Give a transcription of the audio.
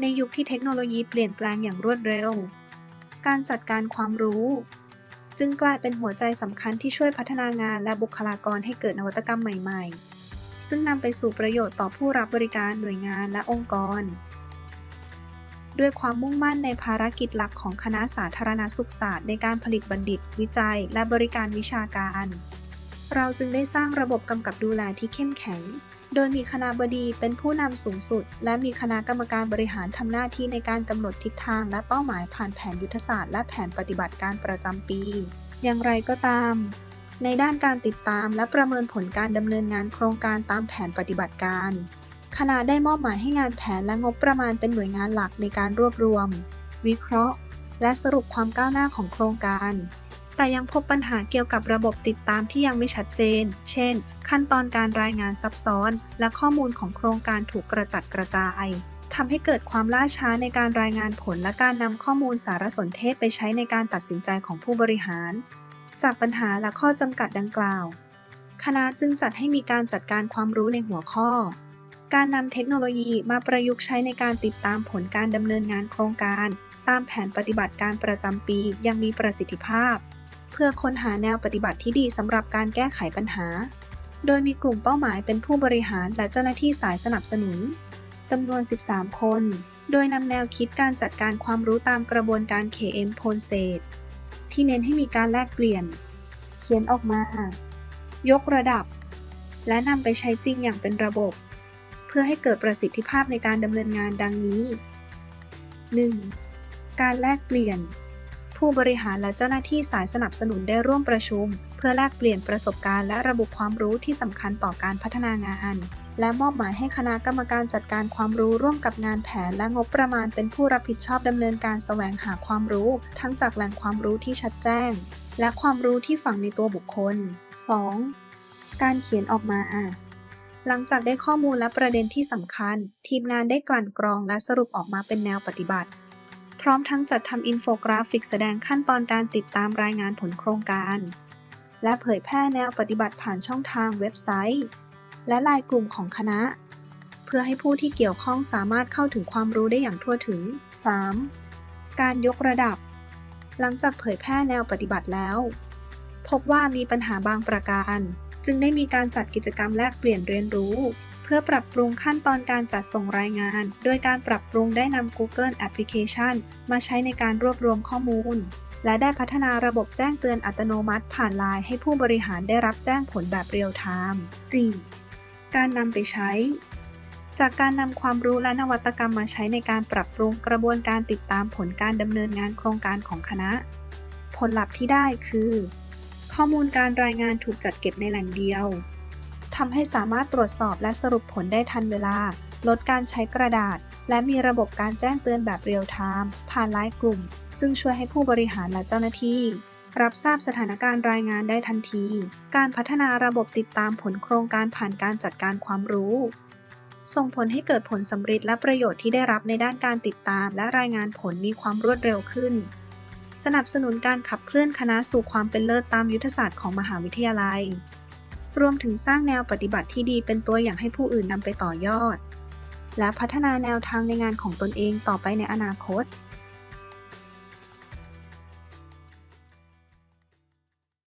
ในยุคที่เทคโนโลยีเปลี่ยนแปลงอย่างรวดเร็ว การจัดการความรู้ จึงกลายเป็นหัวใจสำคัญที่ช่วยพัฒนางานและบุคลากรให้เกิดนวัตกรรมใหม่ ๆ ซึ่งนำไปสู่ประโยชน์ต่อผู้รับบริการหน่วยงานและองค์กร ด้วยความมุ่งมั่นในภารกิจหลักของคณะสาธารณสุขศาสตร์ในการผลิตบัณฑิต วิจัย และบริการวิชาการ เราจึงได้สร้างระบบกำกับดูแลที่เข้มแข็ง โดยมีคณะบดีเป็นผู้นำสูงสุด และมีคณะกรรมการบริหารทำหน้าที่ในการกำหนดทิศทางและเป้าหมายผ่านแผนยุทธศาสตร์และแผนปฏิบัติการประจำปี อย่างไรก็ตาม ในด้านการติดตามและประเมินผลการดำเนินงานโครงการตามแผนปฏิบัติการคณะได้มอบหมายให้งานแผนและงบประมาณเป็นหน่วยงานหลักในการรวบรวม วิเคราะห์ และสรุปความก้าวหน้าของโครงการ แต่ยังพบปัญหาเกี่ยวกับระบบติดตามที่ยังไม่ชัดเจน เช่น ขั้นตอนการรายงานซับซ้อน และข้อมูลของโครงการถูกกระจัดกระจายทำให้เกิดความล่าช้าในการรายงานผลและการนำข้อมูลสารสนเทศไปใช้ในการตัดสินใจของผู้บริหาร จากปัญหาและข้อจำกัดดังกล่าว คณะจึงจัดให้มีการจัดการความรู้ในหัวข้อ การนำเทคโนโลยีมาประยุกต์ใช้ในการติดตามผลการดำเนินงานโครงการ ตามแผนปฏิบัติการประจำปียังมีประสิทธิภาพ เพื่อค้นหาแนวปฏิบัติที่ดีสำหรับการแก้ไขปัญหา โดยมีกลุ่มเป้าหมายเป็นผู้บริหารและเจ้าหน้าที่สายสนับสนุนจำนวน 13 คน โดยนำแนวคิดการจัดการความรู้ตามกระบวนการ KM p o n s e t ที่เน้นให้มีการแลกเปลี่ยน เขียนออกมา ยกระดับ และนำไปใช้จริงอย่างเป็นระบบ เพื่อให้เกิดประสิทธิภาพในการดำเนินงานดังนี้ 1. การแลกเปลี่ยน ผู้บริหารและเจ้าหน้าที่สายสนับสนุนได้ร่วมประชุม เพื่อแลกเปลี่ยนประสบการณ์และระบุความรู้ที่สำคัญต่อการพัฒนางาน และมอบหมายให้คณะกรรมการจัดการความรู้ร่วมกับงานแผนและงบประมาณเป็นผู้รับผิดชอบดำเนินการแสวงหาความรู้ ทั้งจากแหล่งความรู้ที่ชัดแจ้ง และความรู้ที่ฝังในตัวบุคคล 2. การเขียนออกมาหลังจากได้ข้อมูลและประเด็นที่สำคัญ ทีมงานได้กลั่นกรองและสรุปออกมาเป็นแนวปฏิบัติ ร้อมทั้งจัดทำอินโฟกราฟิกแสดงขั้นตอนการติดตามรายงานผลโครงการ และเผยแพร่แนวปฏิบัติผ่านช่องทางเว็บไซต์ และไลน์กลุ่มของคณะ เพื่อให้ผู้ที่เกี่ยวข้องสามารถเข้าถึงความรู้ได้อย่างทั่วถึง 3. การยกระดับ หลังจากเผยแพร่แนวปฏิบัติแล้ว พบว่ามีปัญหาบางประการ จึงได้มีการจัดกิจกรรมแลกเปลี่ยนเรียนรู้ เพื่อปรับปรุงขั้นตอนการจัดส่งรายงาน โดยการปรับปรุงได้นำ Google Application มาใช้ในการรวบรวมข้อมูล และได้พัฒนาระบบแจ้งเตือนอัตโนมัติผ่านไลน์ให้ผู้บริหารได้รับแจ้งผลแบบเรียลไทม์ 4. การนำไปใช้ จากการนำความรู้และนวัตกรรมมาใช้ในการปรับปรุงกระบวนการติดตามผลการดำเนินงานโครงการของคณะ ผลลัพธ์ที่ได้คือ ข้อมูลการรายงานถูกจัดเก็บในแหล่งเดียว ทำให้สามารถตรวจสอบและสรุปผลได้ทันเวลา ลดการใช้กระดาษ และมีระบบการแจ้งเตือนแบบเรียลไทม์ผ่านไลน์กลุ่ม ซึ่งช่วยให้ผู้บริหารและเจ้าหน้าที่ รับทราบสถานการณ์รายงานได้ทันที การพัฒนาระบบติดตามผลโครงการผ่านการจัดการความรู้ ส่งผลให้เกิดผลสำเร็จและประโยชน์ที่ได้รับในด้านการติดตาม และรายงานผลมีความรวดเร็วขึ้น สนับสนุนการขับเคลื่อนคณะสู่ความเป็นเลิศตามยุทธศาสตร์ของมหาวิทยาลัย รวมถึงสร้างแนวปฏิบัติที่ดีเป็นตัวอย่างให้ผู้อื่นนำไปต่อยอด และพัฒนาแนวทางในงานของตนเองต่อไปในอนาคต